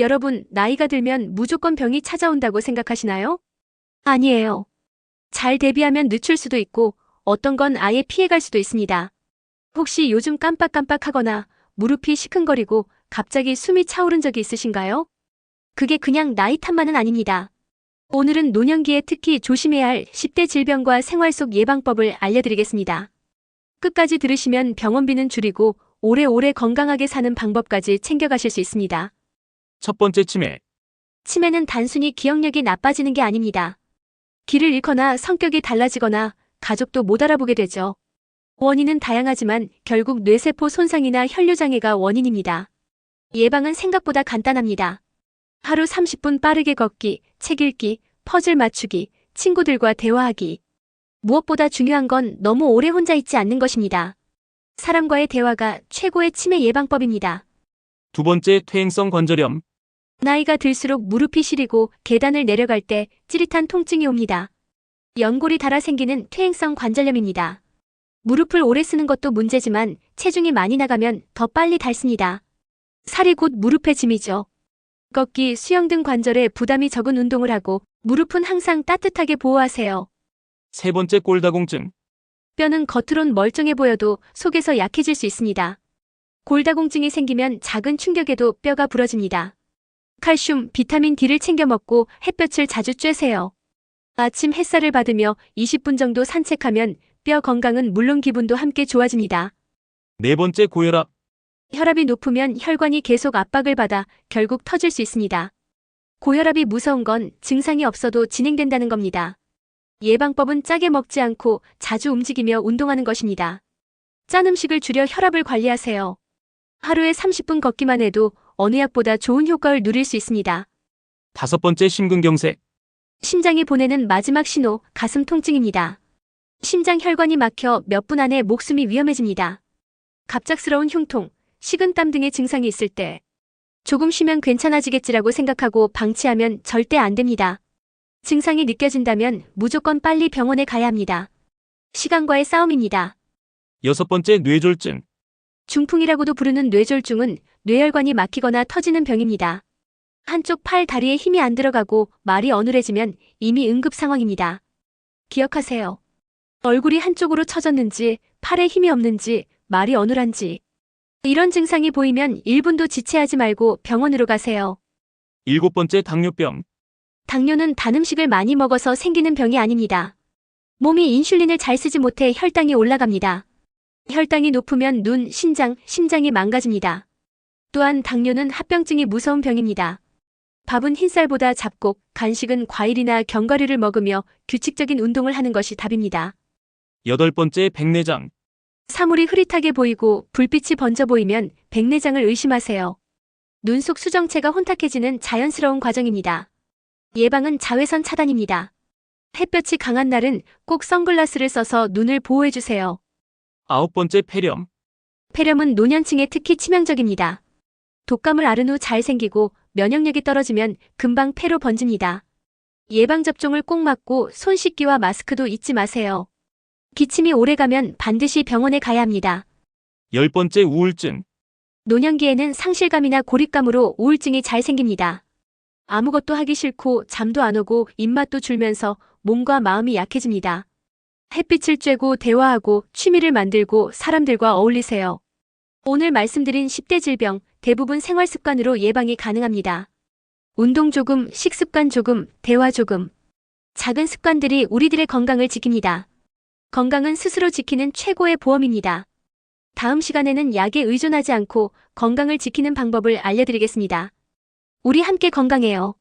여러분, 나이가 들면 무조건 병이 찾아온다고 생각하시나요? 아니에요. 잘 대비하면 늦출 수도 있고 어떤 건 아예 피해갈 수도 있습니다. 혹시 요즘 깜빡깜빡하거나 무릎이 시큰거리고 갑자기 숨이 차오른 적이 있으신가요? 그게 그냥 나이 탓만은 아닙니다. 오늘은 노년기에 특히 조심해야 할 10대 질병과 생활 속 예방법을 알려드리겠습니다. 끝까지 들으시면 병원비는 줄이고 오래오래 건강하게 사는 방법까지 챙겨가실 수 있습니다. 첫 번째 치매. 치매는 단순히 기억력이 나빠지는 게 아닙니다. 길을 잃거나 성격이 달라지거나 가족도 못 알아보게 되죠. 원인은 다양하지만 결국 뇌세포 손상이나 혈류장애가 원인입니다. 예방은 생각보다 간단합니다. 하루 30분 빠르게 걷기, 책 읽기, 퍼즐 맞추기, 친구들과 대화하기. 무엇보다 중요한 건 너무 오래 혼자 있지 않는 것입니다. 사람과의 대화가 최고의 치매 예방법입니다. 두 번째 퇴행성 관절염. 나이가 들수록 무릎이 시리고 계단을 내려갈 때 찌릿한 통증이 옵니다. 연골이 닳아 생기는 퇴행성 관절염입니다. 무릎을 오래 쓰는 것도 문제지만 체중이 많이 나가면 더 빨리 닳습니다. 살이 곧 무릎의 짐이죠. 걷기, 수영 등 관절에 부담이 적은 운동을 하고 무릎은 항상 따뜻하게 보호하세요. 세 번째 골다공증. 뼈는 겉으론 멀쩡해 보여도 속에서 약해질 수 있습니다. 골다공증이 생기면 작은 충격에도 뼈가 부러집니다. 칼슘, 비타민 D를 챙겨 먹고 햇볕을 자주 쬐세요. 아침 햇살을 받으며 20분 정도 산책하면 뼈 건강은 물론 기분도 함께 좋아집니다. 네 번째 고혈압. 혈압이 높으면 혈관이 계속 압박을 받아 결국 터질 수 있습니다. 고혈압이 무서운 건 증상이 없어도 진행된다는 겁니다. 예방법은 짜게 먹지 않고 자주 움직이며 운동하는 것입니다. 짠 음식을 줄여 혈압을 관리하세요. 하루에 30분 걷기만 해도 어느 약보다 좋은 효과를 누릴 수 있습니다. 다섯 번째 심근경색. 심장이 보내는 마지막 신호, 가슴 통증입니다. 심장 혈관이 막혀 몇 분 안에 목숨이 위험해집니다. 갑작스러운 흉통, 식은땀 등의 증상이 있을 때 조금 쉬면 괜찮아지겠지라고 생각하고 방치하면 절대 안 됩니다. 증상이 느껴진다면 무조건 빨리 병원에 가야 합니다. 시간과의 싸움입니다. 여섯 번째 뇌졸중. 중풍이라고도 부르는 뇌졸중은 뇌혈관이 막히거나 터지는 병입니다. 한쪽 팔, 다리에 힘이 안 들어가고 말이 어눌해지면 이미 응급 상황입니다. 기억하세요. 얼굴이 한쪽으로 처졌는지, 팔에 힘이 없는지, 말이 어눌한지. 이런 증상이 보이면 1분도 지체하지 말고 병원으로 가세요. 일곱 번째 당뇨병. 당뇨는 단 음식을 많이 먹어서 생기는 병이 아닙니다. 몸이 인슐린을 잘 쓰지 못해 혈당이 올라갑니다. 혈당이 높으면 눈, 신장, 심장이 망가집니다. 또한 당뇨는 합병증이 무서운 병입니다. 밥은 흰쌀보다 잡곡, 간식은 과일이나 견과류를 먹으며 규칙적인 운동을 하는 것이 답입니다. 여덟 번째 백내장. 사물이 흐릿하게 보이고 불빛이 번져 보이면 백내장을 의심하세요. 눈 속 수정체가 혼탁해지는 자연스러운 과정입니다. 예방은 자외선 차단입니다. 햇볕이 강한 날은 꼭 선글라스를 써서 눈을 보호해주세요. 아홉 번째 폐렴. 폐렴은 노년층에 특히 치명적입니다. 독감을 앓은 후 잘 생기고 면역력이 떨어지면 금방 폐로 번집니다. 예방접종을 꼭 맞고 손 씻기와 마스크도 잊지 마세요. 기침이 오래가면 반드시 병원에 가야 합니다. 열 번째 우울증. 노년기에는 상실감이나 고립감으로 우울증이 잘 생깁니다. 아무것도 하기 싫고 잠도 안 오고 입맛도 줄면서 몸과 마음이 약해집니다. 햇빛을 쬐고 대화하고 취미를 만들고 사람들과 어울리세요. 오늘 말씀드린 10대 질병 대부분 생활 습관으로 예방이 가능합니다. 운동 조금, 식습관 조금, 대화 조금. 작은 습관들이 우리들의 건강을 지킵니다. 건강은 스스로 지키는 최고의 보험입니다. 다음 시간에는 약에 의존하지 않고 건강을 지키는 방법을 알려드리겠습니다. 우리 함께 건강해요.